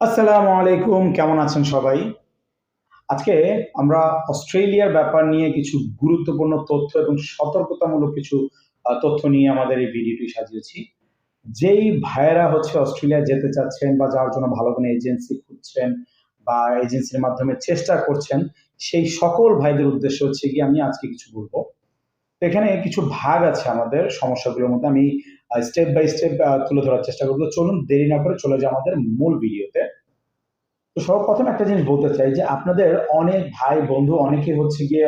আসসালামু আলাইকুম, কেমন আছেন সবাই? আজকে আমরা অস্ট্রেলিয়ার ব্যাপার নিয়ে কিছু গুরুত্বপূর্ণ তথ্য এবং সতর্কতামূলক কিছু তথ্য নিয়ে আমাদের এই ভিডিওটি সাজিয়েছি। যেই ভাইয়েরা হচ্ছে অস্ট্রেলিয়া যেতে চাচ্ছেন বা যাওয়ার জন্য ভালো কোনো এজেন্সি খুঁজছেন বা এজেন্সির মাধ্যমে চেষ্টা করছেন, সেই সকল ভাইদের উদ্দেশ্য হচ্ছে কি আমি আজকে কিছু বলব। এখানে কিছু ভাগ আছে আমাদের সমস্যাগুলোর মধ্যে। আমি স্টেপ বাই স্টেপ তুলে ধরার চেষ্টা করব। চলুন, দেরি না করে চলে যাই আমাদের মূল ভিডিওতে তো সর্বপ্রথম একটা জিনিস বলতে চাই যে, আপনাদের অনেক ভাই, বন্ধু অনেকে হচ্ছে গিয়ে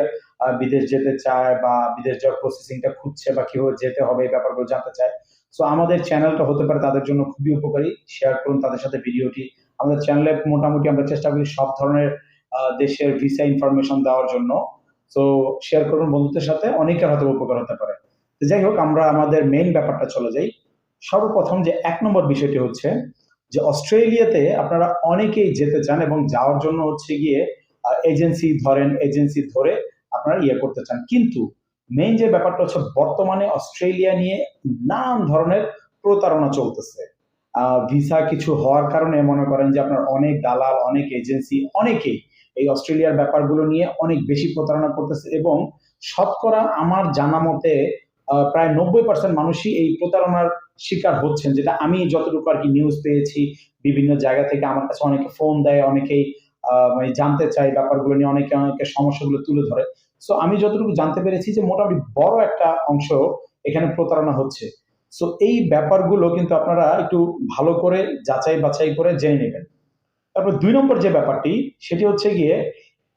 বিদেশ যেতে চায় বা বিদেশ যাওয়ার প্রসেসিংটা খুঁজছে বা কীভাবে যেতে হবে এই ব্যাপারগুলো জানতে চায়। সো আমাদের চ্যানেলটা হতে পারে তাদের জন্য খুবই উপকারী। শেয়ার করুন তাদের সাথে ভিডিওটি আমাদের চ্যানেলে মোটামুটি আমরা চেষ্টা করি সব ধরনের দেশের ভিসা ইনফরমেশন দেওয়ার জন্য। তো শেয়ার করুন বন্ধুদের সাথে। অনেকের হয়তো উপকার হতে পারে। যাই হোক, আমরা আমাদের মেইন ব্যাপারটা চলে যাই। সর্বপ্রথম যে এক নম্বর বিষয়টি হচ্ছে যে অস্ট্রেলিয়াতে আপনারা অনেকেই যেতে চান এবং যাওয়ার জন্য হচ্ছে গিয়ে এজেন্সি ধরেন এজেন্সি ধরে আপনারা ইয়ে করতে চান। কিন্তু মেইন যে ব্যাপারটা হচ্ছে বর্তমানে অস্ট্রেলিয়া নিয়ে নানান ধরনের প্রতারণা চলতেছে। ভিসা কিছু হওয়ার কারণে মনে করেন যে আপনার অনেক দালাল, অনেক এজেন্সি অনেকেই এই অস্ট্রেলিয়ার ব্যাপারগুলো নিয়ে অনেক বেশি প্রতারণা করতেছে এবং শতকরা আমার জানা মতে প্রায় নব্বই পার্সেন্ট মানুষই এই প্রতারণার শিকার হচ্ছেন, যেটা আমি যতটুকু আর কি নিউজ পেয়েছি, বিভিন্ন জায়গা থেকে আমার কাছে অনেকে ফোন দেয়, অনেকেই মানে জানতে চায় ব্যাপারগুলো নিয়ে, অনেকে অনেকে সমস্যাগুলো তুলে ধরে। সো আমি যতটুকু জানতে পেরেছি যে মোটামুটি বড় একটা অংশ এখানে প্রতারণা হচ্ছে। সো এই ব্যাপারগুলো কিন্তু আপনারা একটু ভালো করে যাচাই বাছাই করে জেনে নেবেন। তারপর দুই নম্বর যে ব্যাপারটি, সেটি হচ্ছে গিয়ে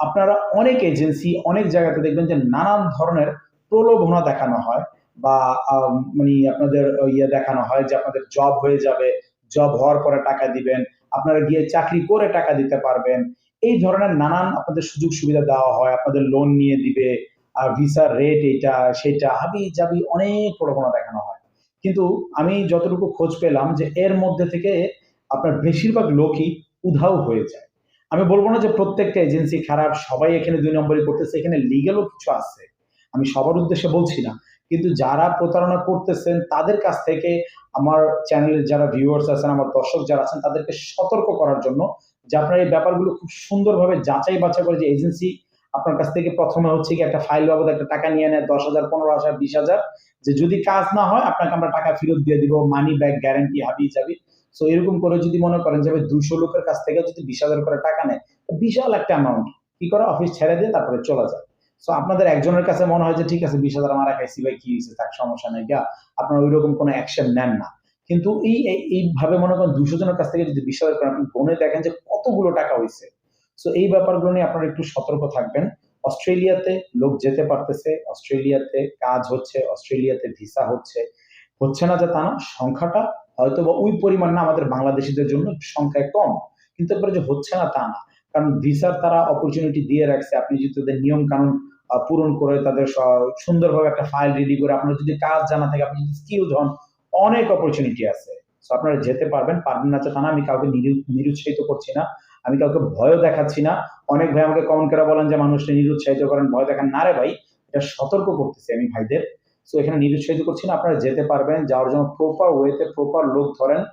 আপনারা অনেক এজেন্সি অনেক জায়গাতে দেখবেন যে নানান ধরনের প্রলোভনা দেখানো হয়। বা মানে আপনাদের ইয়ে দেখানো হয় যে আপনাদের জব হয়ে যাবে জব হওয়ার পরে টাকা দিবেন, আপনারা গিয়ে চাকরি করে টাকা দিতে পারবেন। এই ধরনের নানান আপনাদের সুযোগ সুবিধা দেওয়া হয়, আপনাদের লোন নিয়ে দিবে, আর ভিসার রেট এটা, সেটা, হাবি জাবি অনেক প্রলোভনা দেখানো হয়। কিন্তু আমি যতটুকু খোঁজ পেলাম যে এর মধ্যে থেকে আপনার বেশিরভাগ লোকই উধাও হয়ে যায়। আমি বলব না যে প্রত্যেকটা এজেন্সি খারাপ, সবাই এখানে দুই নম্বরই করতেছে, এখানে লিগেলও কিছু আছে। আমি সবার উদ্দেশ্যে বলছি না। কিন্তু যারা প্রতারণা করতেছেন, তাদের কাছ থেকে আমার চ্যানেলের যারা ভিউয়ার্স আছেন, আমার দর্শক যারা আছেন, তাদেরকে সতর্ক করার জন্য যে আপনারা এই ব্যাপারগুলো খুব সুন্দরভাবে যাচাই বাছাই করে যে এজেন্সি আপনার কাছ থেকে প্রথমে হচ্ছে কি একটা ফাইল বাবদ একটা টাকা নিয়ে নেয়, দশ হাজার, পনেরো হাজার, বিশ হাজার, যে যদি কাজ না হয়, আপনাকে আমরা টাকা ফেরত দিয়ে দিব মানি ব্যাক গ্যারান্টি হাবি যাবি সো এরকম করে যদি মনে করেন যে দুশো লোকের কাছ থেকে যদি বিশ হাজার করে টাকা নেয় বিশাল একটা অ্যামাউন্ট কি করে? অফিস ছেড়ে দিয়ে তারপরে চলে যায়। সো আপনাদের একজনের কাছে মনে হয় যে, ঠিক আছে, বিশ হাজার আমার একাইসি ভাই, কি হয়েছে তার সমস্যা নেই গা আপনারা ওই রকম কোনো অ্যাকশন নেন না। কিন্তু এই, এই- এইভাবে মনে করেন দুশো জনের কাছ থেকে যদি বিশ হাজার করেন আপনি গনে দেখেন যে কতগুলো টাকা হয়েছে সো এই ব্যাপারগুলো নিয়ে আপনারা একটু সতর্ক থাকবেন। অস্ট্রেলিয়াতে লোক যেতে পারতেছে, অস্ট্রেলিয়াতে কাজ হচ্ছে, অস্ট্রেলিয়াতে ভিসা হচ্ছে। হচ্ছে না যে তা না, সংখ্যাটা হয়তো বা ওই পরিমাণ না, আমাদের বাংলাদেশিদের জন্য সংখ্যায় কম। কিন্তু এরপরে যে হচ্ছে না তা না, কারণ ভিসার তারা অপরচুনিটি দিয়ে রাখছে। আপনি যদি তাদের নিয়ম কানুন পূরণ করে তাদের সুন্দরভাবে একটা ফাইল রেডি করে আপনার যদি কাজ জানা থাকে, আপনি যদি স্কিল হন, অনেক অপরচুনিটি আছে। So, আপনারা যেতে পারবেন পারবেন না তা না আমি কাউকে নিরু- নিরুৎসাহিত করছি না, আমি কাউকে ভয়ও দেখাচ্ছি না। অনেক ভাই আমাকে কমেন্ট করে বলেন যে, মানুষকে নিরুৎসাহিত করেন, ভয় দেখান। না রে ভাই, এটা সতর্ক করতেছি আমি ভাইদের। সো এখানে নিরুৎসাহিত করছি না, আপনারা যেতে পারবেন, যাওয়ার জন্য প্রপার ওয়েতে প্রপার লোক ধরেন,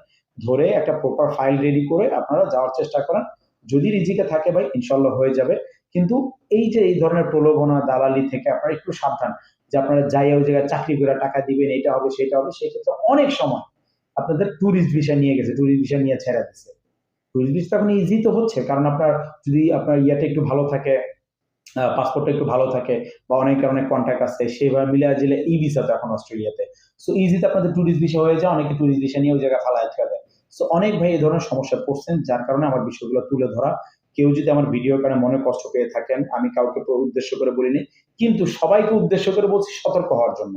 ধরে একটা প্রপার ফাইল রেডি করে আপনারা যাওয়ার চেষ্টা করেন। যদি রিজিকে থাকে ভাই ইনশাল্লাহ হয়ে যাবে। কিন্তু এই যে এই ধরনের প্রলোভনা দালালি থেকে আপনারা একটু সাবধান যে আপনারা যাই ওই জায়গায় চাকরি করে টাকা দিবেন, এটা হবে, সেটা হবে, সেই ক্ষেত্রে অনেক সময় আপনাদের ট্যুরিস্ট ভিসা নিয়ে গেছে ট্যুরিস্ট ভিসা নিয়ে ছেড়ে দিচ্ছে ট্যুরিস্ট ভিসা এখন ইজি তো হচ্ছে, কারণ আপনার যদি আপনার ইয়াটা একটু ভালো থাকে পাসপোর্টটা একটু ভালো থাকে বা অনেক অনেক কন্ট্যাক্ট আছে, সেভাবে মিলে দিলে ই ভিসা তো এখন অস্ট্রেলিয়াতে। সো ইজিতে আপনাদের ট্যুরিস্ট ভিসা হয়ে যায়, অনেকে ট্যুরিস্ট ভিসা নিয়ে ওই জায়গায় ফালায় থেকে দেয়। সো অনেক ভাই এই ধরনের সমস্যা পড়ছেন, যার কারণে আমার বিষয়গুলো তুলে ধরা কেউ যদি আমার ভিডিওর কারণে মনে কষ্ট পেয়ে থাকেন, আমি কাউকে উদ্দেশ্য করে বলিনি, কিন্তু সবাইকে উদ্দেশ্য করে বলছি সতর্ক হওয়ার জন্য।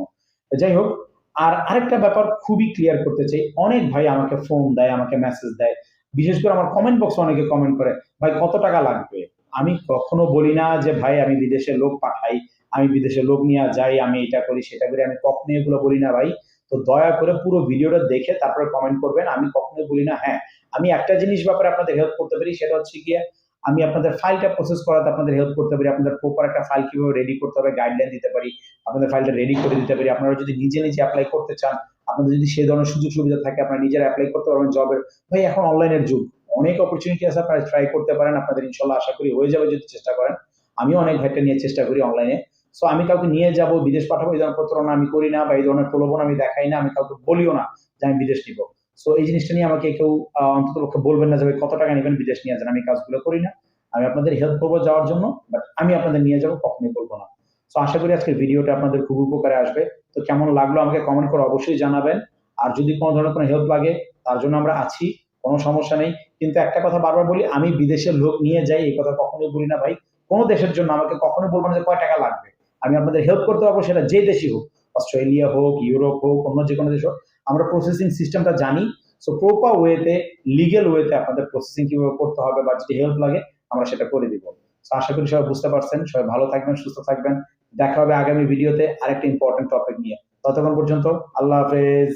যাই হোক, আর আরেকটা ব্যাপার খুবই ক্লিয়ার করতে চাই। অনেক ভাই আমাকে ফোন দেয়, আমাকে মেসেজ দেয়। বিশেষ করে আমার কমেন্ট বক্সে অনেকে কমেন্ট করে, ভাই, কত টাকা লাগবে? আমি কখনো বলি না যে, ভাই, আমি বিদেশে লোক পাঠাই, আমি বিদেশে লোক নিয়ে যাই, আমি এটা করি, সেটা করি। আমি কখনোই এগুলো বলি না, ভাই। তো দয়া করে পুরো ভিডিওটা দেখে তারপরে কমেন্ট করবেন। আমি কখনোই বলি না হ্যাঁ আমি একটা জিনিস ব্যাপারে আপনাদের হেল্প করতে পারি, সেটা হচ্ছে গিয়ে আমি আপনাদের ফাইলটা প্রসেস করাতে আপনাদের হেল্প করতে পারি, আপনাদের প্রপার একটা ফাইল কীভাবে রেডি করতে হবে গাইডলাইন দিতে পারি, আপনাদের ফাইলটা রেডি করে দিতে পারি। আপনারা যদি নিজে নিজে অ্যাপ্লাই করতে চান, আপনাদের যদি সেই ধরনের সুযোগ সুবিধা থাকে, আপনারা নিজেরা অ্যাপ্লাই করতে পারবেন জবের ভাই, এখন অনলাইনের যুগ। অনেক অপরচুনিটি আছে, আপনারা ট্রাই করতে পারেন, আপনাদের ইনশাল্লাহ আশা করি হয়ে যাবে যদি চেষ্টা করেন। আমিও অনেক ভাইটা নিয়ে চেষ্টা করি অনলাইনে সো আমি কাউকে নিয়ে যাব, বিদেশ পাঠাবো, এই ধরনের প্রতারণা আমি করি না বা এই ধরনের প্রলোভন আমি দেখাই না, আমি কাউকে বলিও না যে আমি বিদেশ নিব। সো এই জিনিসটা নিয়ে আমাকে কেউ অন্তত পক্ষে বলবেন না যে কত টাকা নেবেন? বিদেশ নিয়ে যান। আমি কাজগুলো করি না। আমি আপনাদের হেল্প করব যাওয়ার জন্য বাট আমি আপনাদের নিয়ে যাব, কখনোই বলব না। তো আশা করি আজকের ভিডিওটা আপনাদের খুব উপকারে আসবে। তো কেমন লাগল আমাকে কমেন্ট করে অবশ্যই জানাবেন। আর যদি কোনো ধরনের কোনো হেল্প লাগে, তার জন্য আমরা আছি, কোনো সমস্যা নেই। কিন্তু একটা কথা বারবার বলি, আমি বিদেশের লোক নিয়ে যাই, এই কথা কখনোই বলি না, ভাই। কোনো দেশের জন্য আমাকে কখনোই বলব না যে, কয় টাকা লাগবে? আমি আপনাদের হেল্প করতে পারব, সেটা যে দেশই হোক, অস্ট্রেলিয়া হোক, ইউরোপ হোক, অন্য যে কোনো দেশ হোক। আমরা প্রসেসিং সিস্টেমটা জানি। সো প্রপার ওয়েতে লিগেল ওয়েতে আপনাদের প্রসেসিং কীভাবে করতে হবে বা যদি হেল্প লাগে, আমরা সেটা করে দিব। সো আশা করি সবাই বুঝতে পারছেন। সবাই ভালো থাকবেন, সুস্থ থাকবেন। দেখা হবে আগামী ভিডিওতে আরেকটা ইম্পর্টেন্ট টপিক নিয়ে। ততক্ষণ পর্যন্ত, আল্লাহ হাফেজ।